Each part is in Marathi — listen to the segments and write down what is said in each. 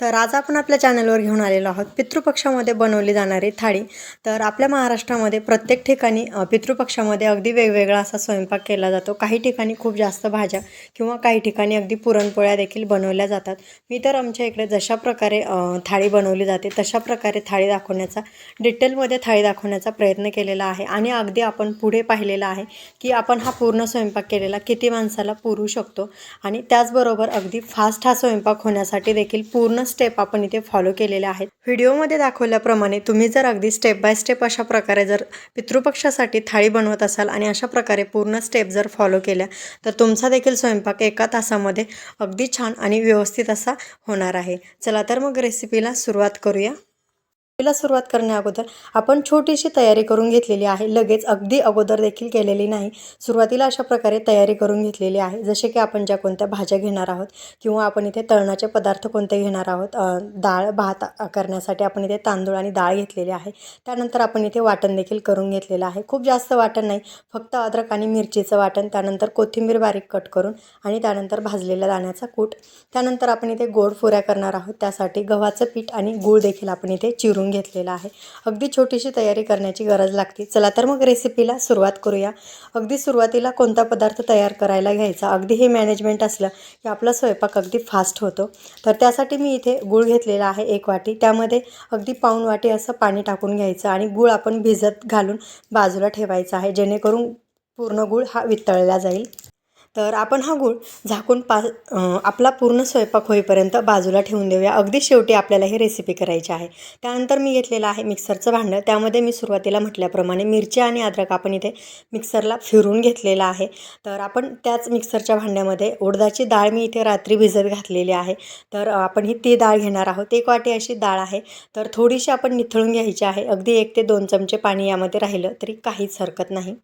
तर आज आपण आपल्या चॅनलवर घेऊन आलेलो आहोत पितृपक्षामध्ये बनवली जाणारी थाळी. तर आपल्या महाराष्ट्रामध्ये प्रत्येक ठिकाणी पितृपक्षामध्ये अगदी वेगवेगळा असा स्वयंपाक केला जातो. काही ठिकाणी खूप जास्त भाज्या किंवा काही ठिकाणी अगदी पुरणपोळ्या देखील बनवल्या जातात. मी तर आमच्या इकडे जशा प्रकारे थाळी बनवली जाते तशा प्रकारे थाळी दाखवण्याचा डिटेलमध्ये थाळी दाखवण्याचा प्रयत्न केलेला आहे. आणि अगदी आपण पुढे पाहिलेला आहे की आपण हा पूर्ण स्वयंपाक केलेला किती माणसाला पुरू शकतो. आणि त्याचबरोबर अगदी फास्ट हा स्वयंपाक होण्यासाठी देखील पूर्ण स्टेप आपण इथे फॉलो केलेल्या आहेत. व्हिडिओमध्ये दाखवल्याप्रमाणे तुम्ही जर अगदी स्टेप बाय स्टेप अशा प्रकारे जर पितृपक्षासाठी थाळी बनवत असाल आणि अशा प्रकारे पूर्ण स्टेप जर फॉलो केल्या तर तुमचा देखील स्वयंपाक एका तासामध्ये अगदी छान आणि व्यवस्थित असा होणार आहे. चला तर मग रेसिपीला सुरुवात करूया. रेसिपीला सुरुवात करण्या अगोदर आपण छोटीशी तयारी करून घेतलेली आहे. लगेच अगदी अगोदर देखील केलेली नाही. सुरुवातीला अशा प्रकारे तयारी करून घेतलेली आहे. जसे की आपण ज्या कोणत्या भाज्या घेणार आहोत किंवा आपण इथे तळणाचे पदार्थ कोणते घेणार आहोत डाळ भात करण्यासाठी आपण इथे तांदूळ आणि डाळ घेतलेली आहे. त्यानंतर आपण इथे वाटण देखील करून घेतलेलं आहे. खूप जास्त वाटण नाही. फक्त अद्रक आणि मिरचीचं वाटण त्यानंतर कोथिंबीर बारीक कट करून आणि त्यानंतर भाजलेल्या दाण्याचा कूट. त्यानंतर आपण इथे गोड फुऱ्या करणार आहोत. त्यासाठी गव्हाचं पीठ आणि गूळ देखील आपण इथे चिरून घेतलेला आहे. अगदी छोटीशी तयारी करण्याची गरज लागते. चला तर मग रेसिपीला सुरुवात करूया. अगदी सुरुवातीला कोणता पदार्थ तयार करायला घ्यायचा? अगदी हे मॅनेजमेंट असलं की आपला स्वयंपाक अगदी फास्ट होतो. तर त्यासाठी मी इथे गूळ घेतलेला आहे एक वाटी. त्यामध्ये अगदी पाऊण वाटी असं पाणी टाकून घ्यायचं आणि गूळ आपण भिजत घालून बाजूला ठेवायचा आहे. जेणेकरून पूर्ण गूळ हा वितळला जाईल. तर आपण हा गूळ झाकून पा आपला पूर्ण स्वयंपाक होईपर्यंत बाजूला ठेवून देऊया. अगदी शेवटी आपल्याला ही रेसिपी करायची आहे. त्यानंतर मी घेतलेलं आहे मिक्सरचं भांडं. त्यामध्ये मी सुरुवातीला म्हटल्याप्रमाणे मिरची आणि अद्रक आपण इथे मिक्सरला फिरून घेतलेलं आहे. तर आपण त्याच मिक्सरच्या भांड्यामध्ये उडदाची डाळ मी इथे रात्री भिजत घातलेली आहे. तर आपण ही ती डाळ घेणार आहोत. एक वाटी अशी डाळ आहे. तर थोडीशी आपण निथळून घ्यायची आहे. अगदी एक ते दोन चमचे पाणी यामध्ये राहिलं तरी काहीच हरकत नाही.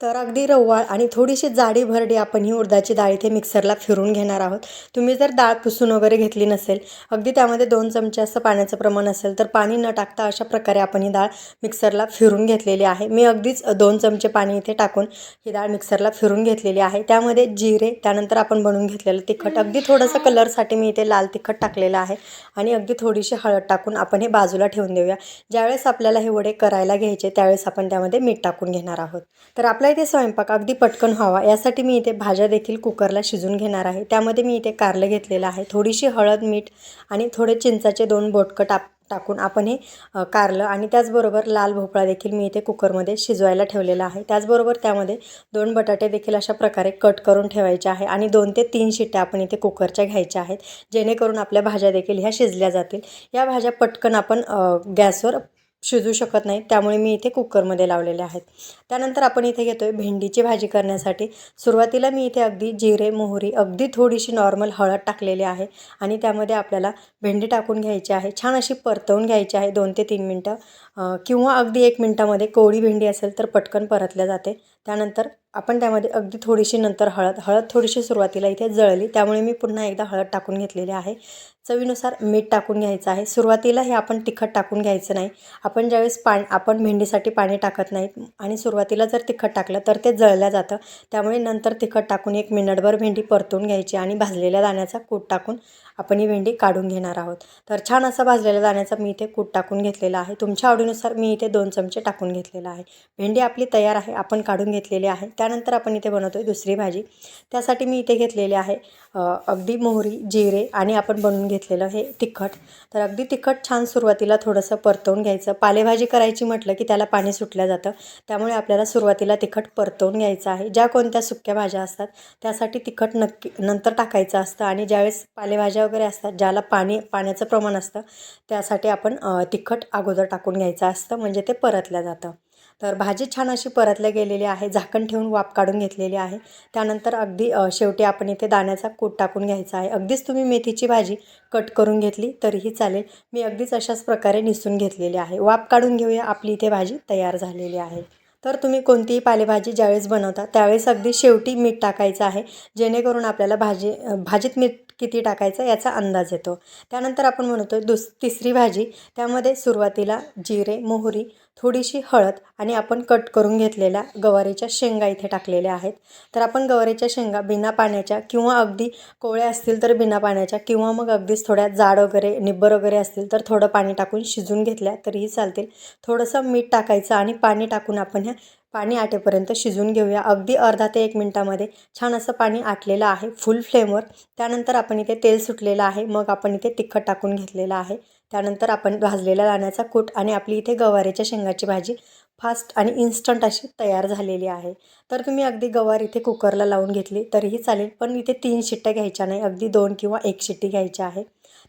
तर अगदी रव्वाळ आणि थोडीशी जाडी भरडी आपण ही उडदाची डाळ इथे मिक्सरला फिरून घेणार आहोत. तुम्ही जर डाळ पुसून वगैरे घेतली नसेल अगदी त्यामध्ये दोन चमचे असं पाण्याचं प्रमाण असेल तर पाणी न टाकता अशा प्रकारे आपण ही डाळ मिक्सरला फिरून घेतलेली आहे. मी अगदीच दोन चमचे पाणी इथे टाकून ही डाळ मिक्सरला फिरून घेतलेली आहे. त्यामध्ये जिरे त्यानंतर आपण बनवून घेतलेलं तिखट. अगदी थोडंसं कलरसाठी मी इथे लाल तिखट टाकलेलं आहे आणि अगदी थोडीशी हळद टाकून आपण हे बाजूला ठेवून देऊया. ज्यावेळेस आपल्याला हे वडे करायला घ्यायचे त्यावेळेस आपण त्यामध्ये मीठ टाकून घेणार आहोत. तर आपला इथे स्वयंपाक अगदी पटकन व्हावा. यासाठी मी इथे भाज्या देखील कुकरला शिजून घेणार आहे. त्यामध्ये मी इथे कारलं घेतलेलं आहे. थोडीशी हळद मीठ आणि थोडे चिंचाचे दोन बोटकं टाक टाकून आपण हे कारलं आणि त्याचबरोबर लाल भोपळा देखील मी इथे कुकरमध्ये शिजवायला ठेवलेला आहे. त्याचबरोबर त्यामध्ये दोन बटाटे देखील अशा प्रकारे कट करून ठेवायचे आहे आणि दोन ते तीन शिट्ट्या आपण इथे कुकरच्या घ्यायच्या आहेत. जेणेकरून आपल्या भाज्या देखील ह्या शिजल्या जातील. या भाज्या पटकन आपण गॅसवर शिजू शकत नाही. त्यामुळे मी इथे कुकरमध्ये लावलेले आहेत. त्यानंतर आपण इथे घेतो आहे भेंडीची भाजी करण्यासाठी. सुरुवातीला मी इथे अगदी जिरे मोहरी अगदी थोडीशी नॉर्मल हळद टाकलेली आहे आणि त्यामध्ये आपल्याला भेंडी टाकून घ्यायची आहे. छान अशी परतवून घ्यायची आहे दोन ते तीन मिनटं. किंवा अगदी एक मिनटामध्ये कोवळी भेंडी असेल तर पटकन परतल्या जाते. त्यानंतर आपण त्यामध्ये अगदी थोडीशी नंतर हळद हळद थोडीशी सुरुवातीला इथे जळली त्यामुळे मी पुन्हा एकदा हळद टाकून घेतलेली आहे. चवीनुसार मीठ टाकून घ्यायचं आहे. सुरुवातीला हे आपण तिखट टाकून घ्यायचं नाही. आपण ज्यावेळेस पा आपण भेंडीसाठी पाणी टाकत नाहीत आणि सुरुवातीला जर तिखट टाकलं तर ते जळलं जातं. त्यामुळे नंतर तिखट टाकून एक मिनिटभर भेंडी परतून घ्यायची आणि भाजलेल्या दाण्याचा कूट टाकून आपण ही भेंडी काढून घेणार आहोत. तर छान असा भाजलेल्या दाण्याचा मी इथे कूट टाकून घेतलेला आहे. तुमच्या आवडीनुसार मी इथे दोन चमचे टाकून घेतलेला आहे. भेंडी आपली तयार आहे. आपण काढून घेतलेली आहे. त्यानंतर आपण इथे बनवतो आहे दुसरी भाजी. त्यासाठी मी इथे घेतलेली आहे अगदी मोहरी जिरे आणि आपण बनवून घेतलेलं हे तिखट. तर अगदी तिखट छान सुरुवातीला थोडंसं परतवून घ्यायचं. पालेभाजी करायची म्हटलं की त्याला पाणी सुटलं जातं. त्यामुळे आपल्याला सुरुवातीला तिखट परतवून घ्यायचं आहे. ज्या कोणत्या सुक्या भाज्या असतात त्यासाठी तिखट नक्की नंतर टाकायचं असतं आणि ज्यावेळेस पालेभाज्या वगैरे असतात ज्याला पाणी पाण्याचं प्रमाण असतं त्यासाठी आपण तिखट अगोदर टाकून घ्यायचं असतं म्हणजे ते परतलं जातं. तर भाजी छान अशी परतल्या गेलेली आहे झाकण ठेवून वाफ काढून घेतलेली आहे. त्यानंतर अगदी शेवटी आपण इथे दाण्याचा कूट टाकून घ्यायचा आहे. अगदीच तुम्ही मेथीची भाजी कट करून घेतली तरीही चालेल. मी अगदीच अशाच प्रकारे निसून घेतलेली आहे. वाफ काढून घेऊया आपली इथे भाजी तयार झालेली आहे. तर तुम्ही कोणतीही पालेभाजी ज्यावेळेस बनवता त्यावेळेस अगदी शेवटी मीठ टाकायचं आहे जेणेकरून आपल्याला भाजी भाजीत मीठ किती टाकायचं याचा अंदाज येतो. त्यानंतर आपण म्हणतो दुस तिसरी भाजी. त्यामध्ये सुरुवातीला जिरे मोहरी थोडीशी हळद आणि आपण कट करून घेतलेल्या गवारीच्या शेंगा इथे टाकलेल्या आहेत. तर आपण गवारीच्या शेंगा बिना पाण्याच्या किंवा अगदी कोवळ्या असतील तर बिना पाण्याच्या किंवा मग अगदीच थोड्या जाड वगैरे निब्बर वगैरे असतील तर थोडं पाणी टाकून शिजून घेतल्या तरीही चालतील. थोडंसं मीठ टाकायचं आणि पाणी टाकून आपण ह्या पाणी आटेपर्यंत शिजून घेऊया. अगदी अर्धा ते एक मिनटामध्ये छान असं पाणी आटलेलं आहे फुल फ्लेमवर त्यानंतर आपण इथे तेल सुटलेलं आहे मग आपण इथे तिखट टाकून घेतलेलं आहे. त्यानंतर आपण भाजलेला दाण्याचा कूट आणि आपली इथे गवारीच्या शेंगाची भाजी फास्ट आणि इन्स्टंट अशी तयार झालेली आहे. तर तुम्ही अगदी गवार इथे कुकरला लावून घेतली तरीही चालेल पण इथे तीन शिट्ट्या घ्यायच्या नाही अगदी दोन किंवा एक शिट्टी घ्यायची आहे.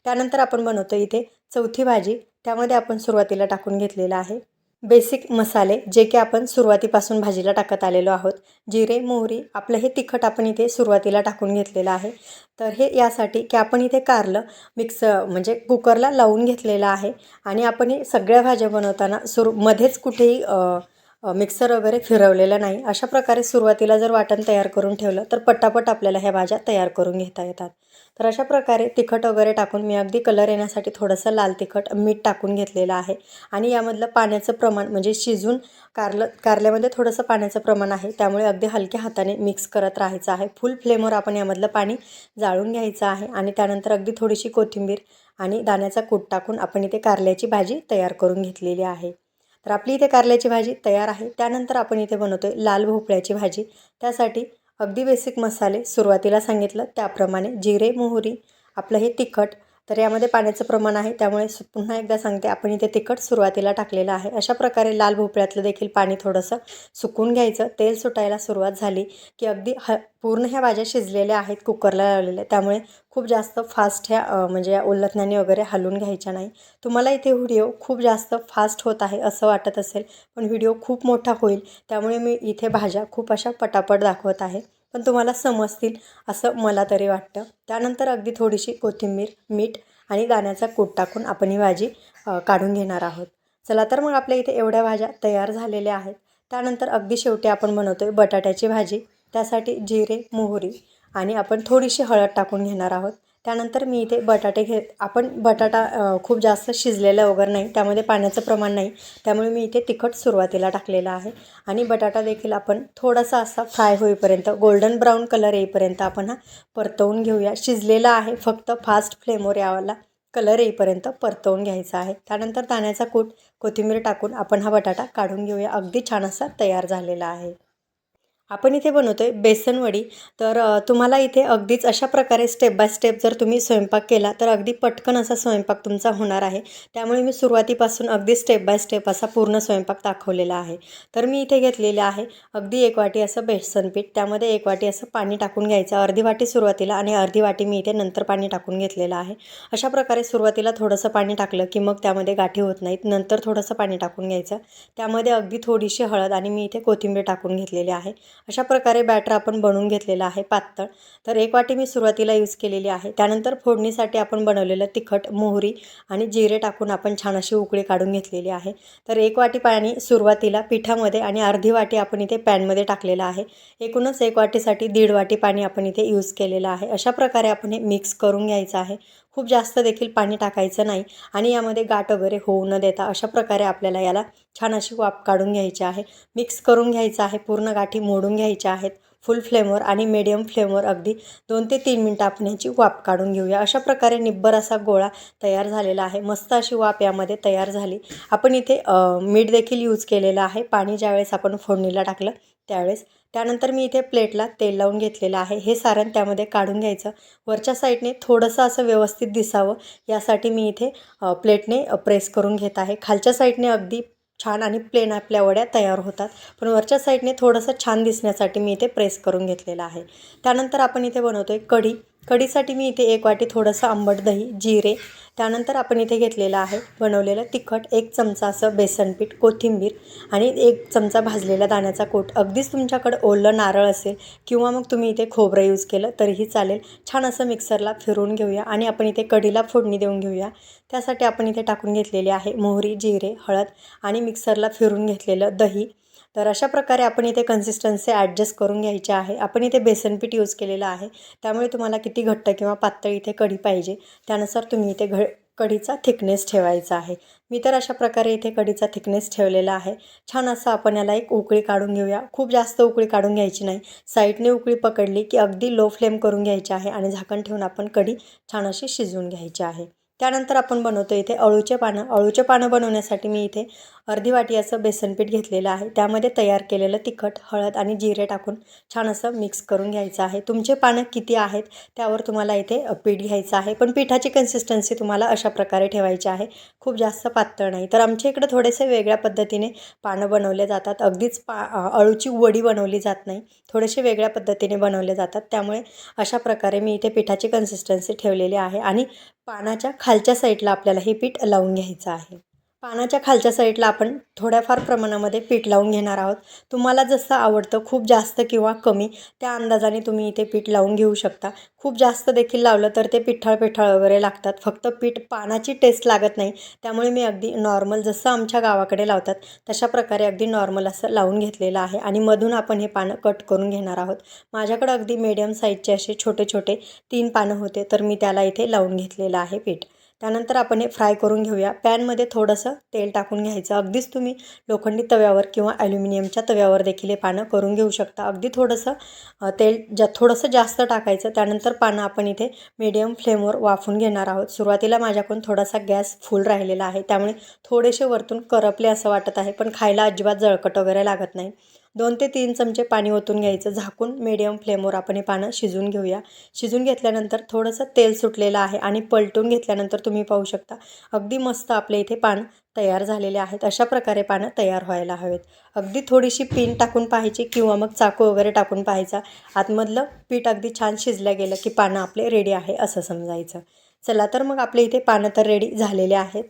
त्यानंतर आपण बनवतो इथे चौथी भाजी. त्यामध्ये आपण सुरुवातीला टाकून घेतलेलं आहे. बेसिक मसाले जे की आपण सुरुवातीपासून भाजीला टाकत आलेलो आहोत. जिरे मोहरी आपलं हे तिखट आपण इथे सुरुवातीला टाकून घेतलेलं आहे. तर हे यासाठी की आपण इथे कारलं मिक्स म्हणजे कुकरला लावून घेतलेलं आहे. आणि आपण हे सगळ्या भाज्या बनवताना सुरू मध्येच कुठेही मिक्सर वगैरे फिरवलेलं नाही. अशा प्रकारे सुरुवातीला जर वाटण तयार करून ठेवलं तर पटापट आपल्याला ह्या भाज्या तयार करून घेता येतात. तर अशा प्रकारे तिखट वगैरे टाकून मी अगदी कलर येण्यासाठी थोडंसं लाल तिखट मीठ टाकून घेतलेलं आहे. आणि यामधलं पाण्याचं प्रमाण म्हणजे शिजून कारलं कारल्यामध्ये थोडंसं पाण्याचं प्रमाण आहे. त्यामुळे अगदी हलक्या हाताने मिक्स करत राहायचं आहे. फुल फ्लेमवर आपण यामधलं पाणी जाळून घ्यायचं आहे. आणि त्यानंतर अगदी थोडीशी कोथिंबीर आणि दाण्याचा कूट टाकून आपण इथे कारल्याची भाजी तयार करून घेतलेली आहे. तर आपली इथे कारल्याची भाजी तयार आहे. त्यानंतर आपण इथे बनवतो आहे लाल भोपळ्याची भाजी. त्यासाठी अगदी बेसिक मसाले सुरुवातीला सांगितलं त्याप्रमाणे जिरे मोहरी आपलं हे तिखट तर यामध्ये पाण्याचं प्रमाण आहे. त्यामुळे सु पुन्हा एकदा सांगते आपण इथे तिखट सुरुवातीला टाकलेलं आहे. अशा प्रकारे लाल भोपळ्यातलं देखील पाणी थोडंसं सुकून घ्यायचं. तेल सुटायला सुरुवात झाली की अगदी ह पूर्ण ह्या भाज्या शिजलेल्या आहेत कुकरला लावलेल्या त्यामुळे खूप जास्त फास्ट ह्या म्हणजे या उल्लथण्याने वगैरे हलवून घ्यायच्या नाही. तुम्हाला इथे व्हिडिओ खूप जास्त फास्ट होत आहे असं वाटत असेल पण व्हिडिओ खूप मोठा होईल. त्यामुळे मी इथे भाज्या खूप अशा पटापट दाखवत आहे. पण तुम्हाला समजतील असं मला तरी वाटतं. त्यानंतर अगदी थोडीशी कोथिंबीर मीठ आणि दाण्याचा कूट टाकून आपण ही भाजी काढून घेणार आहोत. चला तर मग आपल्या इथे एवढ्या भाज्या तयार झालेल्या आहेत. त्यानंतर अगदी शेवटी आपण बनवतो आहे बटाट्याची भाजी. त्यासाठी जिरे मोहरी आणि आपण थोडीशी हळद टाकून घेणार आहोत. त्यानंतर मी इथे बटाटे घे आपण बटाटा खूप जास्त शिजलेला वगैरे नाही त्यामध्ये पाण्याचं प्रमाण नाही त्यामुळे मी इथे तिखट सुरुवातीला टाकलेलं आहे. आणि बटाटा देखील आपण थोडासा असा फ्राय होईपर्यंत गोल्डन ब्राऊन कलर येईपर्यंत आपण हा परतवून घेऊया. शिजलेला आहे फक्त फास्ट फ्लेमवर यावाला कलर येईपर्यंत परतवून घ्यायचा आहे. त्यानंतर दाण्याचा कूट कोथिंबीर टाकून आपण हा बटाटा काढून घेऊया. अगदी छान असा तयार झालेला आहे. आपण इथे बनवतो आहे बेसनवडी तर तुम्हाला इथे अगदीच अशा प्रकारे स्टेप बाय स्टेप जर तुम्ही स्वयंपाक केला तर अगदी पटकन असा स्वयंपाक तुमचा होणार आहे. त्यामुळे मी सुरुवातीपासून अगदी स्टेप बाय स्टेप असा पूर्ण स्वयंपाक दाखवलेला आहे. तर मी इथे घेतलेले आहे अगदी एक वाटी असं बेसन पीठ. त्यामध्ये एक वाटी असं पाणी टाकून घ्यायचं. अर्धी वाटी सुरुवातीला आणि अर्धी वाटी मी इथे नंतर पाणी टाकून घेतलेलं आहे. अशा प्रकारे सुरुवातीला थोडंसं पाणी टाकलं की मग त्यामध्ये गाठी होत नाहीत. नंतर थोडंसं पाणी टाकून घ्यायचं. त्यामध्ये अगदी थोडीशी हळद आणि मी इथे कोथिंबीर टाकून घेतलेली आहे. अशा प्रकारे बॅटर आपण बनवून घेतलेला आहे पातळ. तर एक वाटी मी सुरुवातीला यूज केलेली आहे. त्यानंतर फोडणीसाठी आपण बनवलेलं तिखट मोहरी आणि जिरे टाकून आपण छान अशी उकळी काढून घेतलेली आहे. तर एक वाटी पाणी सुरुवातीला पिठामध्ये आणि अर्धी वाटी आपण इथे पॅनमध्ये टाकलेलं आहे. एकूणच एक वाटीसाठी दीड वाटी पाणी आपण इथे यूज केलेलं आहे. अशा प्रकारे आपण हे मिक्स करून घ्यायचं आहे. खूप जास्त देखील पाणी टाकायचं नाही आणि यामध्ये गाठ वगैरे होऊ न देता अशा प्रकारे आपल्याला याला छान अशी वाफ काढून घ्यायची आहे. मिक्स करून घ्यायचं आहे. पूर्ण गाठी मोडून घ्यायच्या आहेत. फुल फ्लेमवर आणि मिडियम फ्लेमवर अगदी दोन ते तीन मिनटं आपण ह्याची वाफ काढून घेऊया. अशा प्रकारे निब्बर असा गोळा तयार झालेला आहे. मस्त अशी वाफ यामध्ये तयार झाली. आपण इथे मीठ देखील यूज केलेलं आहे. पाणी ज्यावेळेस आपण फोडणीला टाकलं त्यावेळेस त्यानंतर मी इथे प्लेटला तेल लावून घेतलेलं आहे. हे सारण त्यामध्ये काढून घ्यायचं. वरच्या साईडने थोडंसं असं व्यवस्थित दिसावं. यासाठी मी इथे प्लेटने प्रेस करून घेत आहे. खालच्या साईडने अगदी छान आणि प्लेन आपल्या वड्या तयार होतात. पण वरच्या साईडने थोडंसं छान दिसण्यासाठी मी इथे प्रेस करून घेतलेलं आहे. त्यानंतर आपण इथे बनवतो आहे कढी. कढीसाठी मी इथे एक वाटी थोडंसं आंबट दही जिरे त्यानंतर आपण इथे घेतलेलं आहे बनवलेलं तिखट एक चमचा असं बेसनपीठ कोथिंबीर आणि एक चमचा भाजलेला दाण्याचा कोट. अगदीच तुमच्याकडं ओलं नारळ असेल किंवा मग तुम्ही इथे खोबरं यूज केलं तरीही चालेल. छान असं मिक्सरला फिरून घेऊया आणि आपण इथे कढीला फोडणी देऊन घेऊया. त्यासाठी आपण इथे टाकून घेतलेले आहे मोहरी जिरे हळद आणि मिक्सरला फिरून घेतलेलं दही. तर अशा प्रकारे आपण इथे कन्सिस्टन्सी ॲडजस्ट करून घ्यायची आहे. आपण इथे बेसन पीठ यूज केलेलं आहे. त्यामुळे तुम्हाला किती घट्ट किंवा पातळ इथे कढी पाहिजे. त्यानुसार तुम्ही इथे घ कढीचा थिकनेस ठेवायचा आहे. मी तर अशा प्रकारे इथे कढीचा थिकनेस ठेवलेला आहे. छान असं आपण याला एक उकळी काढून घेऊया. खूप जास्त उकळी काढून घ्यायची नाही. साईडने उकळी पकडली की अगदी लो फ्लेम करून घ्यायची आहे आणि झाकण ठेवून आपण कढी छान अशी शिजवून घ्यायची आहे. त्यानंतर आपण बनवतो इथे अळूचे पानं. अळूचे पानं बनवण्यासाठी मी इथे अर्धी वाटी असं बेसनपीठ घेतलेलं आहे. त्यामध्ये तयार केलेलं तिखट हळद आणि जिरे टाकून छान असं मिक्स करून घ्यायचं आहे. तुमचे पानं किती आहेत त्यावर तुम्हाला इथे पीठ घ्यायचं आहे. पण पिठाची कन्सिस्टन्सी तुम्हाला अशा प्रकारे ठेवायची आहे. खूप जास्त पातळ नाही. तर आमच्या इकडं थोडेसे वेगळ्या पद्धतीने पानं बनवले जातात. अगदीच पा अळूची वडी बनवली जात नाही. थोडेसे वेगळ्या पद्धतीने बनवले जातात. त्यामुळे अशा प्रकारे मी इथे पिठाची कन्सिस्टन्सी ठेवलेली आहे आणि पानाच्या खालच्या साईडला आपल्याला हे पीठ लावून घ्यायचं आहे. पानाच्या खालच्या साईडला आपण थोड्याफार प्रमाणामध्ये पीठ लावून घेणार आहोत. तुम्हाला जसं आवडतं खूप जास्त किंवा कमी त्या अंदाजाने तुम्ही इथे पीठ लावून घेऊ शकता. खूप जास्त देखील लावलं तर ते पिठळ पिठळ वगैरे लागतात. फक्त पीठ पानाची टेस्ट लागत नाही. त्यामुळे मी अगदी नॉर्मल जसं आमच्या गावाकडे लावतात तशा प्रकारे अगदी नॉर्मल असं लावून घेतलेलं आहे आणि मधून आपण हे पानं कट करून घेणार आहोत. माझ्याकडं अगदी मीडियम साईजचे असे छोटे छोटे तीन पानं होते तर मी त्याला इथे लावून घेतलेलं आहे पीठ. त्यानंतर आपण हे फ्राय करून घेऊया. पॅनमध्ये थोडंसं तेल टाकून घ्यायचं. अगदीच तुम्ही लोखंडी तव्यावर किंवा ॲल्युमिनियमच्या तव्यावर देखील हे पानं करून घेऊ शकता. अगदी थोडंसं तेल जा थोडंसं जास्त टाकायचं त्यानंतर पानं आपण इथे मीडियम फ्लेमवर वाफून घेणार आहोत. सुरुवातीला माझ्याकडून थोडासा गॅस फुल राहिलेला आहे. त्यामुळे थोडेसे वरतून करपले असं वाटत आहे पण खायला अजिबात जळकट वगैरे लागत नाही. दोन ते तीन चमचे पाणी ओतून घ्यायचं झाकून मीडियम फ्लेमवर आपण हे पानं शिजून घेऊया. शिजून घेतल्यानंतर थोडंसं तेल सुटलेलं आहे आणि पलटून घेतल्यानंतर तुम्ही पाहू शकता अगदी मस्त आपले इथे पान तयार झालेले आहेत. अशा प्रकारे पानं तयार व्हायला हवेत. अगदी थोडीशी पिन टाकून पाहायची किंवा मग चाकू वगैरे टाकून पाहायचा. आतमधलं पीठ अगदी छान शिजलं गेलं की पानं आपले रेडी आहे असं समजायचं. चला तर मग आपले इथे पानं तर रेडी झालेले आहेत.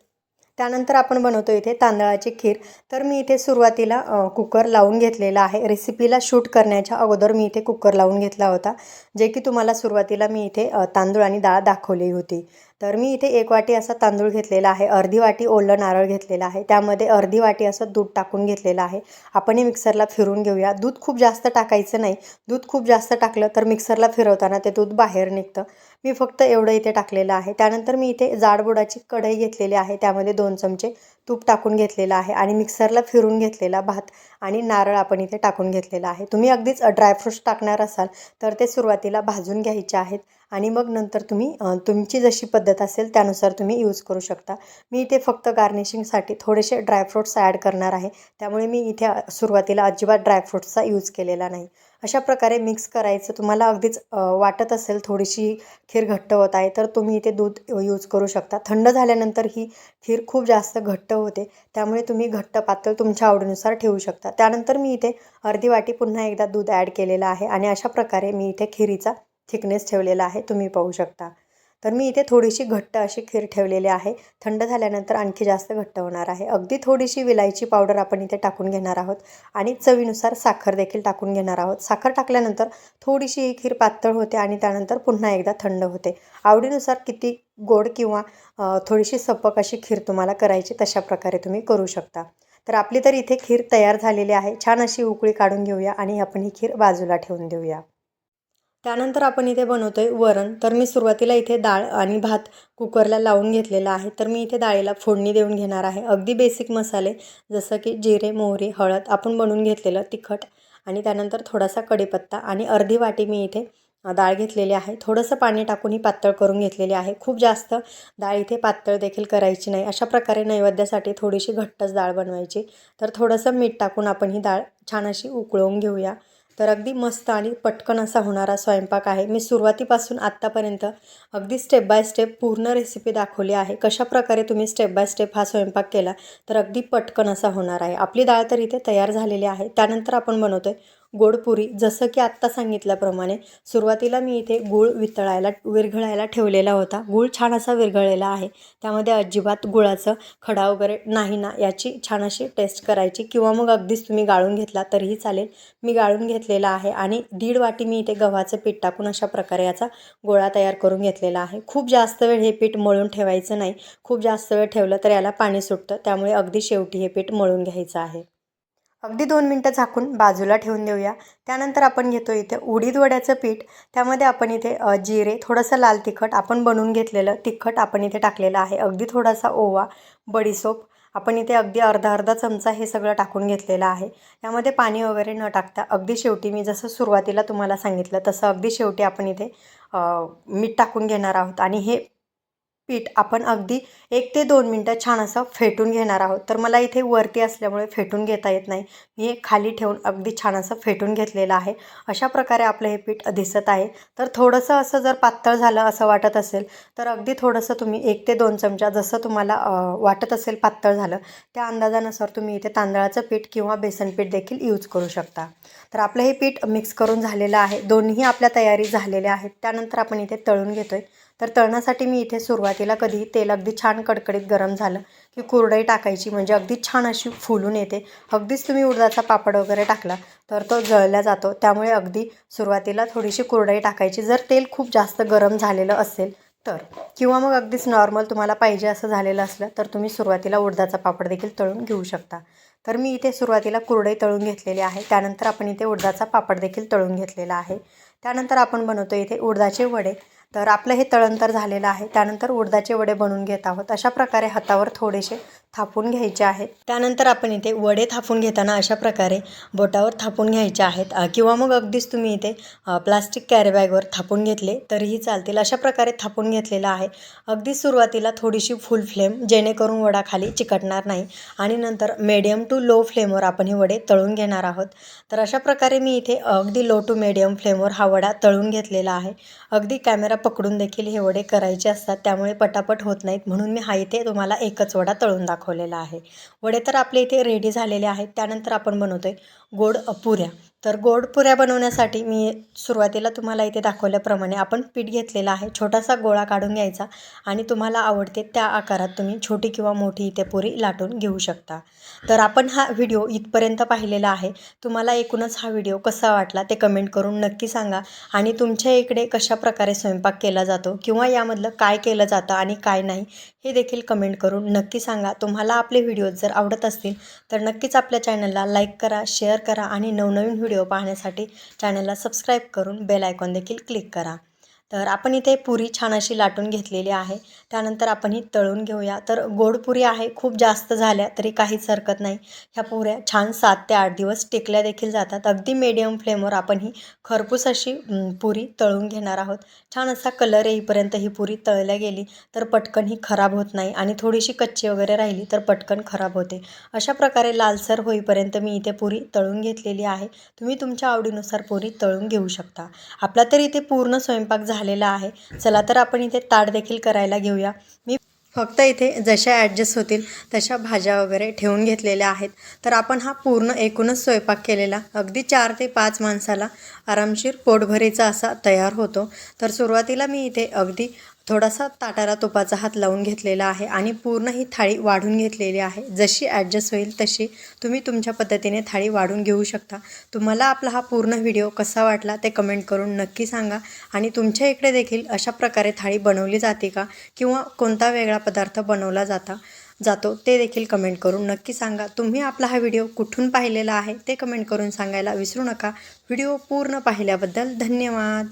त्यानंतर आपण बनवतो इथे तांदळाची खीर. तर मी इथे सुरुवातीला कुकर लावून घेतलेला आहे. रेसिपीला शूट करण्याच्या अगोदर मी इथे कुकर लावून घेतला होता जे की तुम्हाला सुरुवातीला मी इथे तांदूळ आणि डाळ दाखवली होती. तर मी इथे एक वाटी असा तांदूळ घेतलेला आहे अर्धी वाटी ओलं नारळ घेतलेला आहे त्यामध्ये अर्धी वाटी असं दूध टाकून घेतलेलं आहे. आपण हे मिक्सरला फिरून घेऊया. दूध खूप जास्त टाकायचं नाही. दूध खूप जास्त टाकलं तर मिक्सरला फिरवताना ते दूध बाहेर निघतं. मी फक्त एवढं इथे टाकलेलं आहे. त्यानंतर मी इथे जाडबुडाची कढई घेतलेली आहे. त्यामध्ये दोन चमचे तूप टाकून घेतलेलं आहे आणि मिक्सरला फिरून घेतलेला भात आणि नारळ आपण इथे टाकून घेतलेला आहे. तुम्ही अगदीच ड्रायफ्रूट्स टाकणार असाल तर ते सुरुवातीला भाजून घ्यायचे आहेत आणि मग नंतर तुम्ही तुमची जशी पद्धत असेल त्यानुसार तुम्ही यूज करू शकता. मी इथे फक्त गार्निशिंगसाठी थोडेसे ड्रायफ्रूट्स ॲड करणार आहे. त्यामुळे मी इथे सुरुवातीला अजिबात ड्रायफ्रूट्सचा यूज केलेला नाही. अशा प्रकारे मिक्स करायचं. तुम्हाला अगदीच वाटत असेल थोडीशी खीर घट्ट होत आहे तर तुम्ही इथे दूध यूज करू शकता. थंड झाल्यानंतर ही खीर खूप जास्त घट्ट होते. त्यामुळे तुम्ही घट्ट पातळ तुमच्या आवडीनुसार ठेवू शकता. त्यानंतर मी इथे अर्धी वाटी पुन्हा एकदा दूध ॲड केलेलं आहे आणि अशा प्रकारे मी इथे खिरीचा थिकनेस ठेवलेला आहे. तुम्ही पाहू शकता. तर मी इथे थोडीशी घट्ट अशी खीर ठेवलेली आहे. थंड झाल्यानंतर आणखी जास्त घट्ट होणार आहे. अगदी थोडीशी विलायची पावडर आपण इथे टाकून घेणार आहोत. आणि चवीनुसार साखर देखील टाकून घेणार आहोत. साखर टाकल्यानंतर थोडीशी ही खीर पातळ होते आणि त्यानंतर पुन्हा एकदा थंड होते. आवडीनुसार किती गोड किंवा थोडीशी सपक अशी खीर तुम्हाला करायची तशा प्रकारे तुम्ही करू शकता. तर आपली तर इथे खीर तयार झालेली आहे. छान अशी उकळी काढून घेऊया आणि आपण ही खीर बाजूला ठेवून देऊया. त्यानंतर आपण इथे बनवतो आहे वरण. तर मी सुरुवातीला इथे डाळ आणि भात कुकरला लावून घेतलेला आहे. तर मी इथे डाळीला फोडणी देऊन घेणार आहे. अगदी बेसिक मसाले जसं की जिरे मोहरी हळद आपण बनवून घेतलेलं तिखट आणि त्यानंतर थोडासा कढीपत्ता आणि अर्धी वाटी मी इथे डाळ घेतलेली आहे. थोडंसं पाणी टाकून ही पातळ करून घेतलेली आहे. खूप जास्त डाळ इथे पातळ देखील करायची नाही. अशा प्रकारे नैवेद्यासाठी थोडीशी घट्टच डाळ बनवायची. तर थोडंसं मीठ टाकून आपण ही डाळ छान अशी उकळवून घेऊया. तर अगदी मस्त आणि पटकन असा होणारा स्वयंपाक आहे. मी सुरुवातीपासून आत्तापर्यंत अगदी स्टेप बाय स्टेप पूर्ण रेसिपी दाखवली आहे. कशा प्रकारे तुम्ही स्टेप बाय स्टेप हा स्वयंपाक केला तर अगदी पटकन असा होणार आहे. आपली डाळ तर इथे तयार झालेली आहे. त्यानंतर आपण बनवतो आहे गोडपुरी जसं की आत्ता सांगितल्याप्रमाणे सुरुवातीला मी इथे गूळ वितळायला विरघळायला ठेवलेला होता. गूळ छान असा विरघळलेला आहे. त्यामध्ये अजिबात गुळाचं खडा वगैरे नाही ना याची छान अशी टेस्ट करायची. किंवा मग अगदीच तुम्ही गाळून घेतला तरीही चालेल. मी गाळून घेतलेला आहे आणि दीड वाटी मी इथे गव्हाचं पीठ टाकून अशा प्रकारे याचा गोळा तयार करून घेतलेला आहे. खूप जास्त वेळ हे पीठ मळून ठेवायचं नाही. खूप जास्त वेळ ठेवलं तर याला पाणी सुटतं. त्यामुळे अगदी शेवटी हे पीठ मळून घ्यायचं आहे. अगदी दोन मिनटं झाकून बाजूला ठेवून देऊया. त्यानंतर आपण घेतो इथे उडीद वड्याचं पीठ. त्यामध्ये आपण इथे जिरे थोडंसं लाल तिखट आपण बनवून घेतलेलं तिखट आपण इथे टाकलेलं आहे. अगदी थोडासा ओवा बडीसोप आपण इथे अगदी अर्धा अर्धा चमचा हे सगळं टाकून घेतलेलं आहे. यामध्ये पाणी वगैरे न टाकता अगदी शेवटी मी जसं सुरुवातीला तुम्हाला सांगितलं तसं अगदी शेवटी आपण इथे मीठ टाकून घेणार आहोत. आणि हे पीठ आपण अगदी एक ते दोन मिनटं छान असं फेटून घेणार आहोत. तर मला इथे वरती असल्यामुळे फेटून घेता येत नाही. मी हे खाली ठेवून अगदी छान असं फेटून घेतलेलं आहे. अशा प्रकारे आपलं हे पीठ दिसत आहे. तर थोडंसं असं जर पातळ झालं असं वाटत असेल तर अगदी थोडंसं तुम्ही एक ते दोन चमचा जसं तुम्हाला वाटत असेल पातळ झालं त्या अंदाजानुसार तुम्ही इथे तांदळाचं पीठ किंवा बेसन पीठ देखील यूज करू शकता. तर आपलं हे पीठ मिक्स करून झालेलं आहे. दोन्ही आपल्या तयारी झालेल्या आहेत. त्यानंतर आपण इथे तळून घेतो आहे तर तळण्यासाठी मी इथे सुरुवातीला कधी तेल अगदी छान कडकडीत गरम झालं की कुरडई टाकायची म्हणजे अगदी छान अशी फुलून येते. अगदीच तुम्ही उडदाचा पापड वगैरे टाकला तर तो जळला जातो. त्यामुळे अगदी सुरुवातीला थोडीशी कुरडई टाकायची. जर तेल खूप जास्त गरम झालेलं असेल तर किंवा मग अगदीच नॉर्मल तुम्हाला पाहिजे असं झालेलं असलं तर तुम्ही सुरुवातीला उडदाचा पापड देखील तळून घेऊ शकता. तर मी इथे सुरुवातीला कुरडई तळून घेतलेली आहे. त्यानंतर आपण इथे उडदाचा पापड देखील तळून घेतलेला आहे. त्यानंतर आपण बनवतो इथे उडदाचे वडे. तर आपलं हे तळण तर झालेलं आहे. त्यानंतर उडदाचे वडे बनवून घेत आहोत. अशा प्रकारे हातावर थोडेसे थापून घ्यायचे आहेत. त्यानंतर आपण इथे वडे थापून घेताना अशा प्रकारे बोटावर थापून घ्यायचे आहेत. किंवा मग अगदीच तुम्ही इथे प्लास्टिक कॅरीबॅगवर थापून घेतले तरीही चालतील. अशा प्रकारे थापून घेतलेलं आहे. अगदी सुरुवातीला थोडीशी फुल फ्लेम जेणेकरून वडा खाली चिकटणार नाही. आणि नंतर मीडियम टू लो फ्लेमवर आपण हे वडे तळून घेणार आहोत. तर अशा प्रकारे मी इथे अगदी लो टू मीडियम फ्लेमवर हा वडा तळून घेतलेला आहे. अगदी कॅमेरा पकडून देखील हे वडे करायचे असतात. त्यामुळे पटापट होत नाहीत. म्हणून मी हा इथे तुम्हाला एकच वडा तळून दाखव दाखवलेला आहे. वडे तर आपले इथे रेडी झालेले आहेत. त्यानंतर आपण बनवतो आहे गोड अपुऱ्या. पुऱ्या तर गोड पुऱ्या बनवण्यासाठी मी सुरुवातीला तुम्हाला इथे दाखवल्याप्रमाणे आपण पीठ घेतलेलं आहे. छोटासा गोळा काढून घ्यायचा आणि तुम्हाला आवडते त्या आकारात तुम्ही छोटी किंवा मोठी इथे पुरी लाटून घेऊ शकता. तर आपण हा व्हिडिओ इथपर्यंत पाहिलेला आहे. तुम्हाला एकूणच हा व्हिडिओ कसा वाटला ते कमेंट करून नक्की सांगा आणि तुमच्या इकडे कशा प्रकारे स्वयंपाक केला जातो किंवा यामधलं काय केलं जातं आणि काय नाही हे देखील कमेंट करून नक्की सांगा. तुम्हाला आपले व्हिडिओ जर आवडत असतील तर नक्कीच आपल्या चॅनलला लाईक करा शेअर करा आणि नवनवीन व्हिडिओ पाहण्यासाठी चॅनलला सबस्क्राईब करून बेल आयकॉन देखील क्लिक करा. तर आपण इथे पुरी छान अशी लाटून घेतलेली आहे. त्यानंतर आपण ही तळून घेऊया. तर गोड पुरी आहे खूप जास्त झाल्या तरी काहीच हरकत नाही. ह्या पुऱ्या छान सात ते आठ दिवस टिकल्या देखील जातात. अगदी मीडियम फ्लेमवर आपण ही खरपूस अशी पुरी तळून घेणार आहोत. छान असा कलर येईपर्यंत ही पुरी तळल्या गेली तर पटकन ही खराब होत नाही आणि थोडीशी कच्ची वगैरे राहिली तर पटकन खराब होते. अशा प्रकारे लालसर होईपर्यंत मी इथे पुरी तळून घेतलेली आहे. तुम्ही तुमच्या आवडीनुसार पुरी तळून घेऊ शकता. आपला तर इथे पूर्ण स्वयंपाक झाला झालेला आहे. चला तर आपण इथे ताट देखील करायला घेऊया. मी फक्त इथे जशा ॲडजस्ट होतील तशा भाज्या वगैरे ठेवून घेतलेल्या आहेत. तर आपण हा पूर्ण एकूणच स्वयंपाक केलेला अगदी चार ते पाच माणसाला आरामशीर पोटभरीचा असा तयार होतो. तर सुरुवातीला मी इथे अगदी थोडासा ताटाला तुपाचा हात लावून घेतलेला आहे आणि पूर्ण ही थाळी वाढून घेतलेली आहे. जशी ॲडजस्ट होईल तशी तुम्ही तुमच्या पद्धतीने थाळी वाढून घेऊ शकता. तुम्हाला आपला हा पूर्ण व्हिडिओ कसा वाटला ते कमेंट करून नक्की सांगा आणि तुमच्या इकडे देखील अशा प्रकारे थाळी बनवली जाते का किंवा कोणता वेगळा पदार्थ बनवला जाता जातो ते देखील कमेंट करून नक्की सांगा. तुम्ही आपला हा व्हिडिओ कुठून पाहिलेला आहे ते कमेंट करून सांगायला विसरू नका. व्हिडिओ पूर्ण पाहिल्याबद्दल धन्यवाद.